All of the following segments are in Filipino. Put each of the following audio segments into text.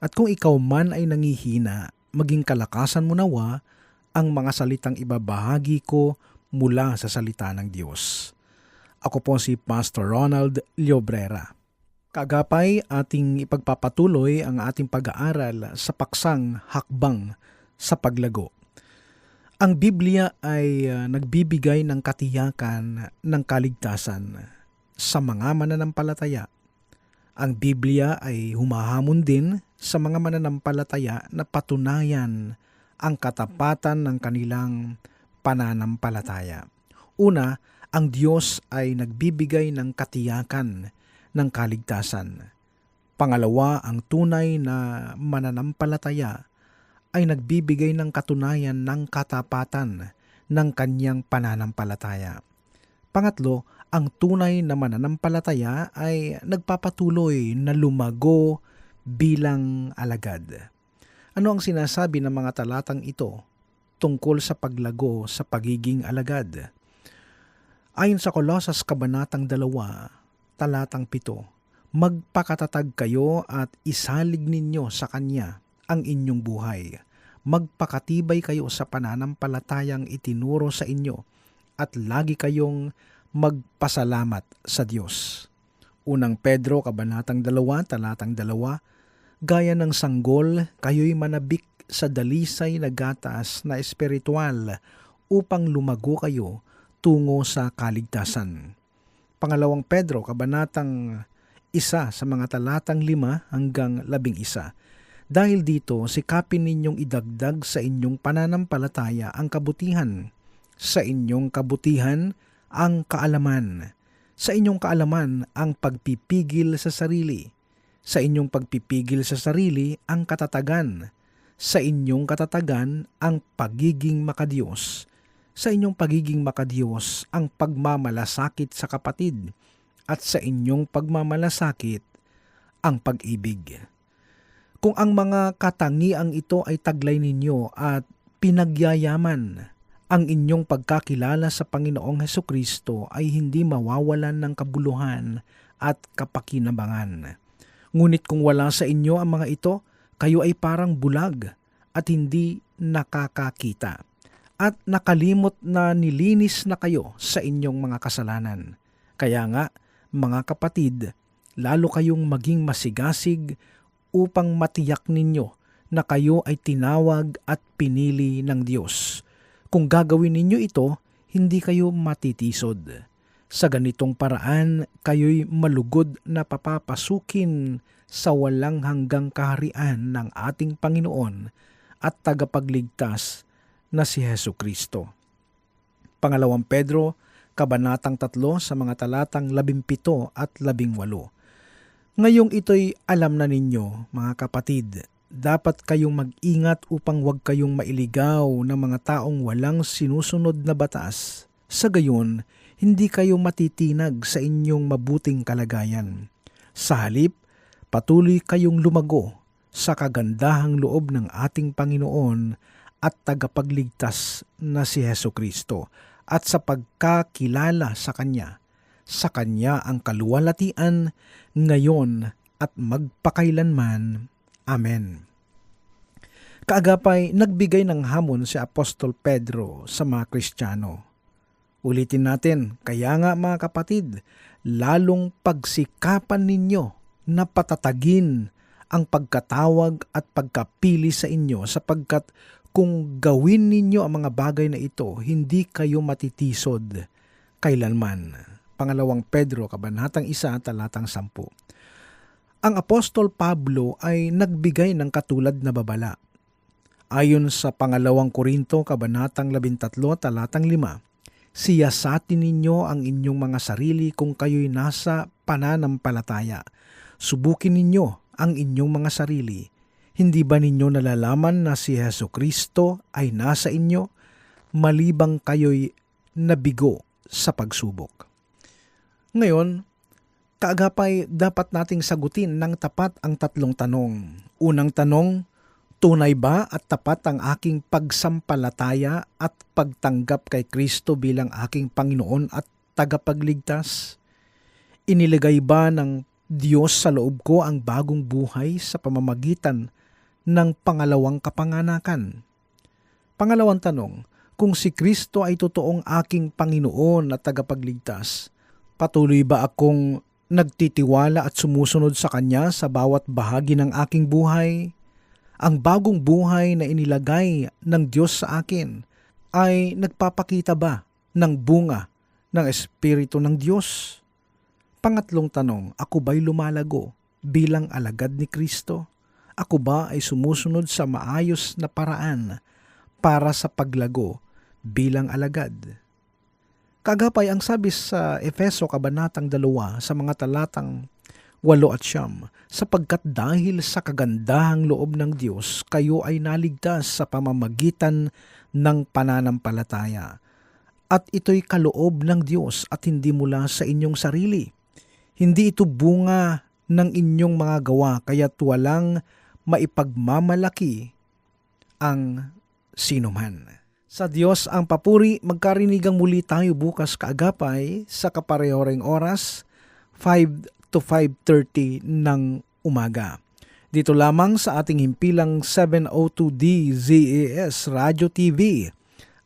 At kung ikaw man ay nangihina, maging kalakasan mo nawa ang mga salitang ibabahagi ko mula sa salita ng Diyos. Ako po si Pastor Ronald Llobrera. Kagapay ating ipagpapatuloy ang ating pag-aaral sa paksang hakbang sa paglago. Ang Biblia ay uh, nagbibigay ng katiyakan ng kaligtasan sa mga mananampalataya. Ang Biblia ay humahamon din sa mga mananampalataya na patunayan ang katapatan ng kanilang pananampalataya. Una, ang Diyos ay nagbibigay ng katiyakan ng kaligtasan. Pangalawa, ang tunay na mananampalataya ay nagbibigay ng katunayan ng katapatan ng kanyang pananampalataya. Pangatlo, ang tunay na mananampalataya ay nagpapatuloy na lumago bilang alagad. Ano ang sinasabi ng mga talatang ito tungkol sa paglago sa pagiging alagad? Ayon sa Kolosas Kabanatang 2, talatang 7, Magpakatatag kayo at isalig ninyo sa Kanya ang inyong buhay. Magpakatibay kayo sa pananampalatayang itinuro sa inyo at lagi kayong magpasalamat sa Diyos. Unang Pedro, Kabanatang 2, Talatang 2, Gaya ng sanggol, kayo'y manabik sa dalisay na gatas na espiritual upang lumago kayo tungo sa kaligtasan. Pangalawang Pedro, Kabanatang isa sa mga talatang lima hanggang labing isa. Dahil dito, sikapin ninyong idagdag sa inyong pananampalataya ang kabutihan. Sa inyong kabutihan, ang kaalaman. Sa inyong kaalaman, ang pagpipigil sa sarili. Sa inyong pagpipigil sa sarili, ang katatagan. Sa inyong katatagan, ang pagiging makadiyos. Sa inyong pagiging makadiyos, ang pagmamalasakit sa kapatid. At sa inyong pagmamalasakit, ang pag-ibig kung ang mga katangiang ito ay taglay ninyo at pinagyayaman, ang inyong pagkakilala sa Panginoong Heso Kristo ay hindi mawawalan ng kabuluhan at kapakinabangan. Ngunit kung wala sa inyo ang mga ito, kayo ay parang bulag at hindi nakakakita. At nakalimot na nilinis na kayo sa inyong mga kasalanan. Kaya nga, mga kapatid, lalo kayong maging masigasig upang matiyak ninyo na kayo ay tinawag at pinili ng Diyos. Kung gagawin ninyo ito, hindi kayo matitisod. Sa ganitong paraan, kayo'y malugod na papapasukin sa walang hanggang kaharian ng ating Panginoon at tagapagligtas na si Heso Kristo. Pangalawang Pedro, Kabanatang 3 sa mga talatang 17 at 18. Ngayong ito'y alam na ninyo, mga kapatid, dapat kayong mag-ingat upang huwag kayong mailigaw ng mga taong walang sinusunod na batas. Sa gayon, hindi kayo matitinag sa inyong mabuting kalagayan. Sa halip, patuloy kayong lumago sa kagandahang loob ng ating Panginoon at tagapagligtas na si Heso Kristo at sa pagkakilala sa Kanya sa Kanya ang kaluwalhatian ngayon at magpakailanman. Amen. Kaagapay, nagbigay ng hamon si Apostol Pedro sa mga Kristiyano. Ulitin natin, kaya nga mga kapatid, lalong pagsikapan ninyo na patatagin ang pagkatawag at pagkapili sa inyo sapagkat kung gawin ninyo ang mga bagay na ito, hindi kayo matitisod kailanman. Pangalawang Pedro, Kabanatang 1, Talatang 10. Ang Apostol Pablo ay nagbigay ng katulad na babala. Ayon sa Pangalawang Korinto, Kabanatang 13, Talatang 5, Siyasatin ninyo ang inyong mga sarili kung kayo'y nasa pananampalataya. Subukin ninyo ang inyong mga sarili, hindi ba ninyo nalalaman na si Heso Kristo ay nasa inyo, malibang kayo'y nabigo sa pagsubok? Ngayon, kaagapay dapat nating sagutin ng tapat ang tatlong tanong. Unang tanong, tunay ba at tapat ang aking pagsampalataya at pagtanggap kay Kristo bilang aking Panginoon at tagapagligtas? Iniligay ba ng Diyos sa loob ko ang bagong buhay sa pamamagitan ng pangalawang kapanganakan? Pangalawang tanong, kung si Kristo ay totoong aking Panginoon at tagapagligtas, patuloy ba akong nagtitiwala at sumusunod sa Kanya sa bawat bahagi ng aking buhay? Ang bagong buhay na inilagay ng Diyos sa akin ay nagpapakita ba ng bunga ng Espiritu ng Diyos? Pangatlong tanong, ako ba'y lumalago bilang alagad ni Kristo? Ako ba ay sumusunod sa maayos na paraan para sa paglago bilang alagad? Kagapay ang sabi sa Efeso Kabanatang 2 sa mga talatang 8 at siyam, sapagkat dahil sa kagandahang loob ng Diyos, kayo ay naligtas sa pamamagitan ng pananampalataya. At ito'y kaloob ng Diyos at hindi mula sa inyong sarili. Hindi ito bunga ng inyong mga gawa, kaya't walang maipagmamalaki ang sinuman. Sa Diyos ang papuri, magkarinigang muli tayo bukas kaagapay sa kaparehoreng oras, 5 to 5.30 ng umaga. Dito lamang sa ating himpilang 702D ZAS Radio TV,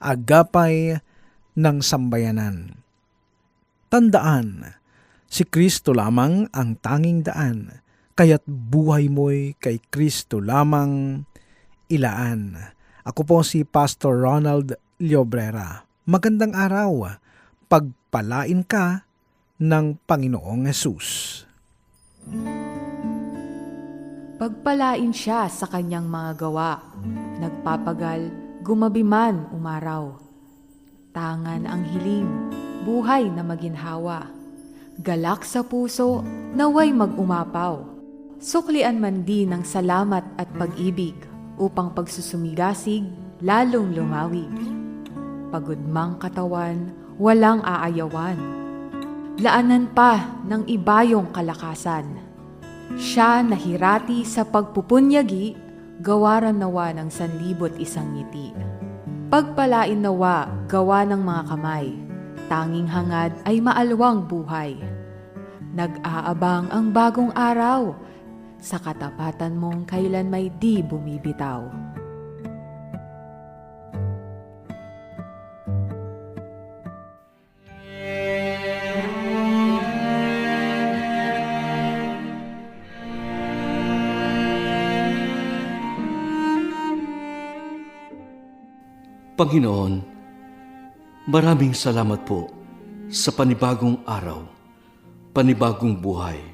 Agapay ng Sambayanan. Tandaan, si Kristo lamang ang tanging daan, kaya't buhay mo'y kay Kristo lamang ilaan. Ako po si Pastor Ronald Llobrera. Magandang araw. Pagpalain ka ng Panginoong Yesus. Pagpalain siya sa kanyang mga gawa. Nagpapagal, gumabi man umaraw. Tangan ang hiling, buhay na maginhawa. Galak sa puso, naway mag-umapaw. Suklian man din ng salamat at pag-ibig upang pagsusumigasig lalong lumawig. Pagod mang katawan, walang aayawan. Laanan pa ng ibayong kalakasan. Siya nahirati sa pagpupunyagi, gawaran nawa ng sanlibot isang ngiti. Pagpalain nawa, gawa ng mga kamay, tanging hangad ay maalwang buhay. Nag-aabang ang bagong araw, sa katapatan mong kailan may di bumibitaw. Panginoon, maraming salamat po sa panibagong araw, panibagong buhay,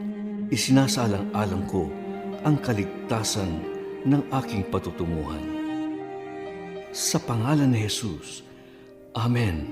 isinasalang-alang ko ang kaligtasan ng aking patutunguhan. Sa pangalan ni Jesus, Amen.